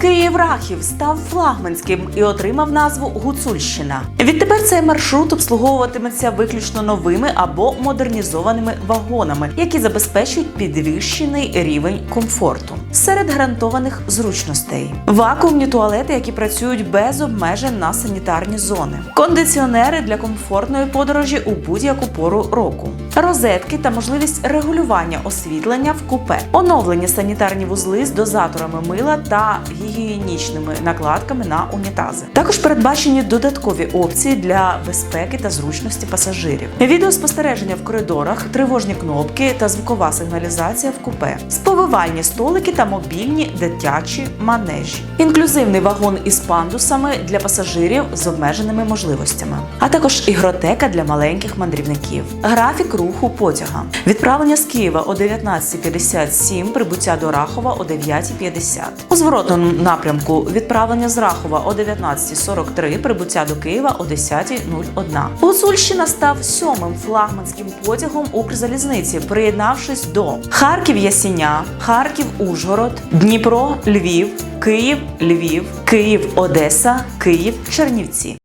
Київ-Рахів став флагманським і отримав назву Гуцульщина. Відтепер цей маршрут обслуговуватиметься виключно новими або модернізованими вагонами, які забезпечують підвищений рівень комфорту. Серед гарантованих зручностей вакуумні туалети, які працюють без обмежень на санітарні зони, кондиціонери для комфортної подорожі у будь-яку пору року, розетки та можливість регулювання освітлення в купе, оновлені санітарні вузли з дозаторами мила та гігієнічними накладками на унітази. Також передбачені додаткові опції для безпеки та зручності пасажирів, відеоспостереження в коридорах, тривожні кнопки та звукова сигналізація в купе, сповивальні столики та мобільні дитячі манежі, інклюзивний вагон із пандусами для пасажирів з обмеженими можливостями, а також ігротека для маленьких мандрівників, графік руху потяга, відправлення з Києва о 19.57, прибуття до Рахова о 9.50. У зворотному напрямку відправлення з Рахова о 19.43, прибуття до Києва о 10.01. Гуцульщина став сьомим флагманським потягом Укрзалізниці, приєднавшись до Харків Ясіня, Харків Ужгород, Дніпро, Львів, Київ, Львів, Київ, Одеса, Київ, Чернівці.